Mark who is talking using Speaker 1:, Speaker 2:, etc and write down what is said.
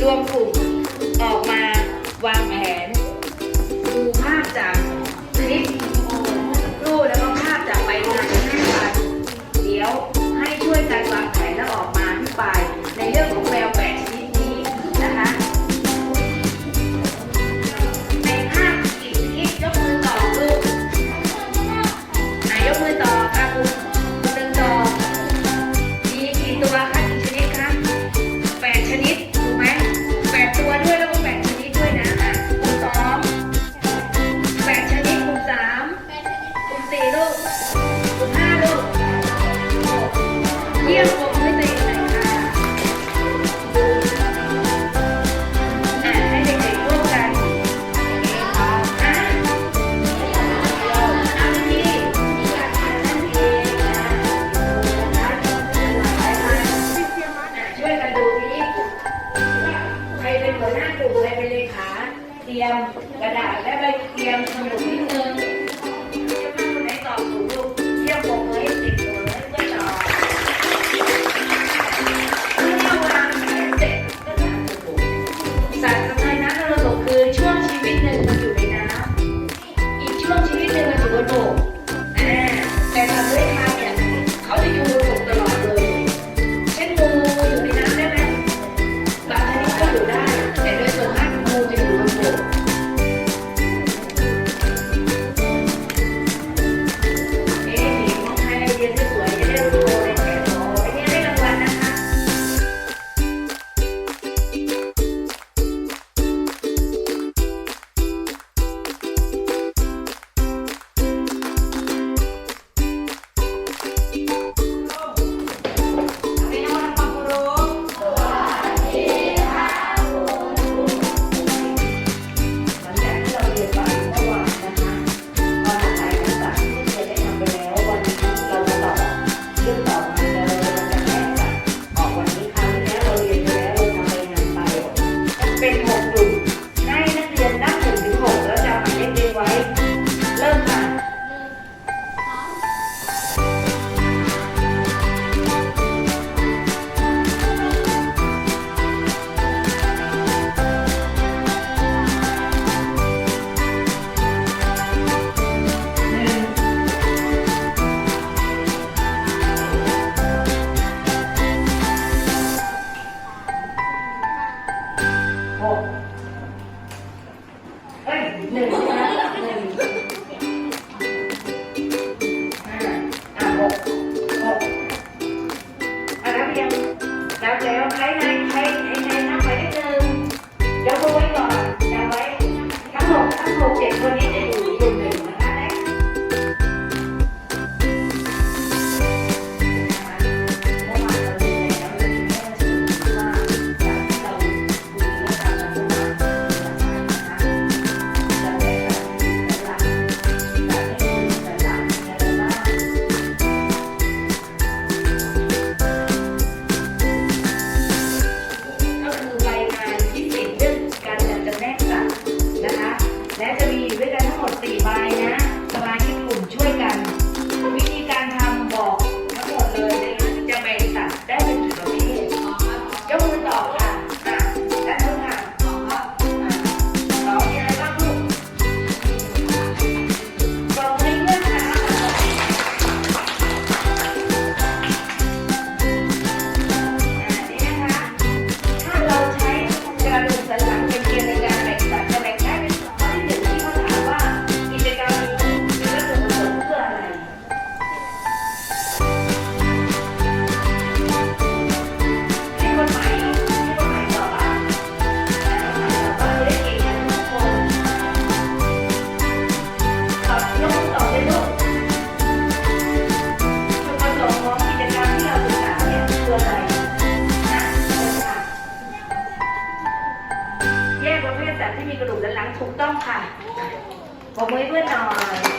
Speaker 1: รวมกลุ่มออกมาวางแผน รียม กระดาษและใบเตรียม ปรบมือเพื่อนหน่อย